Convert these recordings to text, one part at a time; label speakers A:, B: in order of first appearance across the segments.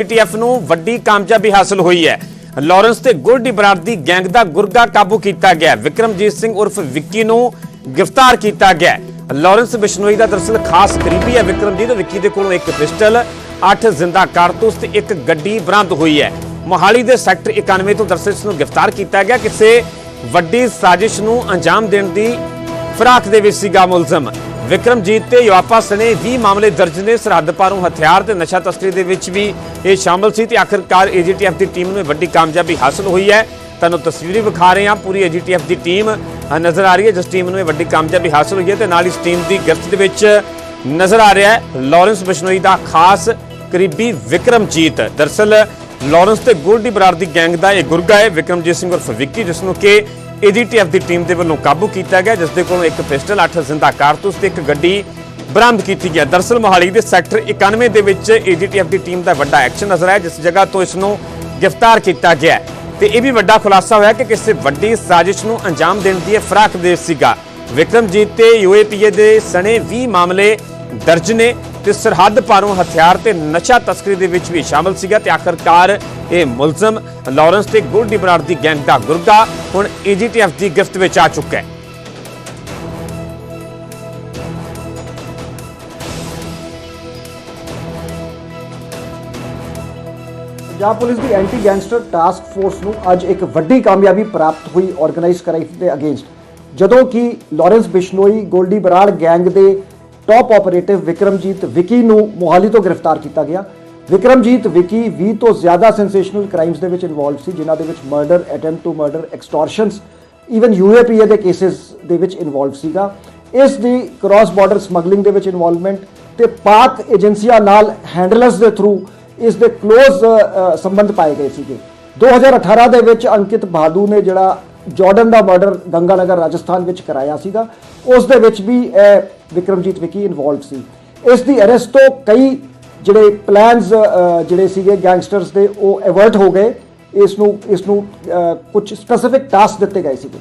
A: ਪੀਟੀਐਫ ਨੂੰ ਵੱਡੀ ਕਾਮਯਾਬੀ ਹਾਸਲ ਹੋਈ ਹੈ। ਲਾਰੈਂਸ ਤੇ ਗੁਰਡੀ ਬਰਾੜ ਦੀ ਗੈਂਗ ਦਾ ਗੁਰਗਾ ਕਾਬੂ ਕੀਤਾ ਗਿਆ। ਵਿਕਰਮਜੀਤ ਸਿੰਘ ਉਰਫ ਵਿੱਕੀ ਨੂੰ ਗ੍ਰਿਫਤਾਰ ਕੀਤਾ ਗਿਆ। ਲਾਰੈਂਸ ਬਿਸ਼ਨੋਈ ਦਾ ਦਰਸਲ ਖਾਸ ਕਰੀਬੀ ਹੈ। ਵਿਕਰਮਜੀਤ ਵਿੱਕੀ ਦੇ ਕੋਲੋਂ ਇੱਕ ਪਿਸਟਲ 8 ਜ਼ਿੰਦਾ ਕਾਰਤੂਸ ਤੇ ਇੱਕ ਗੱਡੀ ਬਰਾਮਦ ਹੋਈ ਹੈ। ਮੋਹਾਲੀ ਦੇ ਸੈਕਟਰ 91 ਤੋਂ ਦਰਸਲ ਨੂੰ ਗ੍ਰਿਫਤਾਰ ਕੀਤਾ ਗਿਆ। ਕਿਸੇ ਵੱਡੀ ਸਾਜ਼ਿਸ਼ ਨੂੰ ਅੰਜਾਮ ਦੇਣ ਦੀ ਫਰਾਕ ਦੇ ਵਿੱਚ ਸੀਗਾ ਮੁਲਜ਼ਮ। ਵਿਕਰਮਜੀਤ ਤੇ ਯਵਾਪਾ ਸਣੇ 20 ਮਾਮਲੇ ਦਰਜ ਨੇ। ਸਰਹੱਦ ਪਾਰੋਂ ਹਥਿਆਰ ਤੇ ਨਸ਼ਾ ਤਸਕਰੀ ਦੇ ਵਿੱਚ ਵੀ ਇਹ ਸ਼ਾਮਲ ਸੀ ਤੇ ਆਖਿਰਕਾਰ ਏਜੀਟੀਐਫ ਦੀ ਟੀਮ ਨੂੰ ਇਹ ਵੱਡੀ ਕਾਮਯਾਬੀ ਹਾਸਲ ਹੋਈ ਹੈ। ਤੁਹਾਨੂੰ ਤਸਵੀਰੀ ਵਿਖਾ ਰਹੇ ਹਾਂ। ਪੂਰੀ ਏਜੀਟੀਐਫ ਦੀ ਟੀਮ ਨਜ਼ਰ ਆ ਰਹੀ ਹੈ, ਜਿਸ ਟੀਮ ਨੂੰ ਇਹ ਵੱਡੀ ਕਾਮਯਾਬੀ ਹਾਸਲ ਹੋਈ ਹੈ ਤੇ ਨਾਲ ਇਸ ਟੀਮ ਦੀ ਗਿਰਫਤ ਦੇ ਵਿੱਚ ਨਜ਼ਰ ਆ ਰਿਹਾ ਹੈ, ਲਾਰੈਂਸ ਬਿਸ਼ਨੋਈ ਦਾ ਖਾਸ ਕਰੀਬੀ ਵਿਕਰਮਜੀਤ। ਦਰਸਲ ਲਾਰੈਂਸ ਤੇ ਗੋਲਡੀ ਬਰਾੜ ਦੀ ਗੈਂਗ ਦਾ ਇਹ ਗੁਰਗਾ ਹੈ। ਵਿਕਰਮਜੀਤ ਸਿੰਘ ਉਰਫ ਵਿੱਕੀ, ਜਿਸ ਨੂੰ ਕਿ ਏਜੀਟੀਐਫ ਦੀ ਟੀਮ ਦੇ ਵੱਲੋਂ ਕਾਬੂ ਕੀਤਾ ਗਿਆ, ਜਿਸ ਦੇ ਕੋਲੋਂ ਇੱਕ ਪਿਸਟਲ 8 ਜ਼ਿੰਦਾ ਕਾਰਤੂਸ ਤੇ ਇੱਕ ਗੱਡੀ ਬਰਾਮਦ ਕੀਤੀ ਗਿਆ ਦਰਸਲ ਮੋਹਾਲੀ ਦੇ ਸੈਕਟਰ 91 ਦੇ ਵਿੱਚ ਏਜੀਟੀਐਫ ਦੀ ਟੀਮ ਦਾ ਵੱਡਾ ਐਕਸ਼ਨ ਨਜ਼ਰ ਆਇਆ, ਜਿਸ ਜਗ੍ਹਾ ਤੋਂ ਇਸ ਨੂੰ ਗ੍ਰਿਫਤਾਰ ਕੀਤਾ ਗਿਆ ਤੇ ਇਹ ਵੀ ਵੱਡਾ ਖੁਲਾਸਾ ਹੋਇਆ ਕਿ ਕਿਸੇ ਵੱਡੀ ਸਾਜ਼ਿਸ਼ ਨੂੰ ਅੰਜਾਮ ਦੇਣ ਦੀ ਇਹ ਫਰਾਕ ਦੇ ਸੀਗਾ। ਵਿਕਰਮਜੀਤ ਤੇ ਯੂਏਪੀਏ ਦੇ ਸਣੇ 20 ਮਾਮਲੇ ਦਰਜ ਨੇ। ਤੇ ਸਰਹੱਦ ਪਾਰੋਂ ਹਥਿਆਰ ਤੇ ਨਸ਼ਾ ਤਸਕਰੀ ਦੇ ਵਿੱਚ ਵੀ ਸ਼ਾਮਲ ਸੀਗਾ ਤੇ ਆਖਰਕਾਰ ਇਹ ਮੁਲਜ਼ਮ ਲਾਰੈਂਸ ਤੇ ਗੋਲਡੀ ਬਰਾੜ ਦੀ ਗੈਂਗ ਦਾ ਗੁਰਗਾ ਹੁਣ ਏਜੀਟੀਐਫ ਦੀ ਗਿਰਫਤ ਵਿੱਚ ਆ ਚੁੱਕਾ ਹੈ।
B: ਪੰਜਾਬ ਪੁਲਿਸ ਦੀ ਐਂਟੀ ਗੈਂਗਸਟਰ ਟਾਸਕ ਫੋਰਸ ਨੂੰ ਅੱਜ ਇੱਕ ਵੱਡੀ ਕਾਮਯਾਬੀ ਪ੍ਰਾਪਤ ਹੋਈ ਆਰਗੇਨਾਈਜ਼ ਕਰਾਈ ਦੇ ਅਗੇਂਸਟ ਜਦੋਂ ਕਿ ਲਾਰੈਂਸ ਬਿਸ਼ਨੋਈ, ਗੋਲਡੀ ਬਰਾੜ ਗੈਂਗ ਦੇ ਟਾਪ ਆਪਰੇਟਿਵ ਵਿਕਰਮਜੀਤ ਵਿੱਕੀ ਨੂੰ ਮੋਹਾਲੀ ਤੋਂ ਗ੍ਰਿਫਤਾਰ ਕੀਤਾ ਗਿਆ। ਵਿਕਰਮਜੀਤ ਵਿੱਕੀ 20 ਤੋਂ ਜ਼ਿਆਦਾ ਸੈਂਸੇਸ਼ਨਲ ਕ੍ਰਾਈਮਸ ਦੇ ਵਿੱਚ ਇਨਵੋਲਵ ਸੀ, ਜਿਨ੍ਹਾਂ ਦੇ ਵਿੱਚ murder attempt to murder extortions even UAPA ਦੇ ਕੇसेस ਦੇ ਵਿੱਚ ਇਨਵੋਲਵ ਸੀਗਾ। ਇਸ ਦੀ ਕ੍ਰਾਸ ਬਾਰਡਰ ਸਮਗਲਿੰਗ ਦੇ ਵਿੱਚ ਇਨਵੋਲਵਮੈਂਟ ਤੇ ਪਾਕ ਏਜੰਸੀਆਂ ਨਾਲ ਹੈਂਡਲਰਸ ਦੇ ਥਰੂ ਇਸ ਦੇ ਕਲੋਜ਼ ਸੰਬੰਧ ਪਾਏ ਗਏ ਸੀਗੇ। 2018 ਦੇ ਵਿੱਚ ਅੰਕਿਤ ਬਹਾਦੂ ਨੇ ਜਿਹੜਾ ਜਾਰਡਨ ਦਾ ਮਰਡਰ ਗੰਗਾਨਗਰ, ਰਾਜਸਥਾਨ ਵਿੱਚ ਕਰਾਇਆ ਸੀਗਾ। ਉਸ ਦੇ ਵਿੱਚ ਵੀ ਇਹ ਵਿਕਰਮਜੀਤ ਵਿਕੀ ਇਨਵੋਲਵ ਸੀ। ਇਸ ਦੀ ਅਰੈਸਟ ਤੋਂ ਕਈ ਜਿਹੜੇ ਪਲਾਨਸ ਜਿਹੜੇ ਸੀਗੇ ਗੈਂਗਸਟਰਸ ਦੇ, ਉਹ ਐਵਰਟ ਹੋ ਗਏ। ਇਸ ਨੂੰ ਇਸ ਨੂੰ ਕੁਝ ਸਪੈਸੀਫਿਕ ਟਾਸਕ ਦਿੱਤੇ ਗਏ ਸੀਗੇ।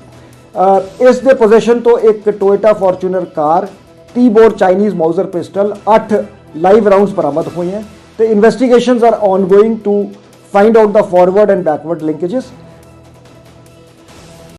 B: ਇਸ ਦੇ ਪੋਜੀਸ਼ਨ ਤੋਂ ਇੱਕ Toyota Fortuner car 30 bore Chinese Mauser pistol 8 live rounds ਬਰਾਮਦ ਹੋਏ ਹਨ ਤੇ investigations are ongoing to find out the forward and backward linkages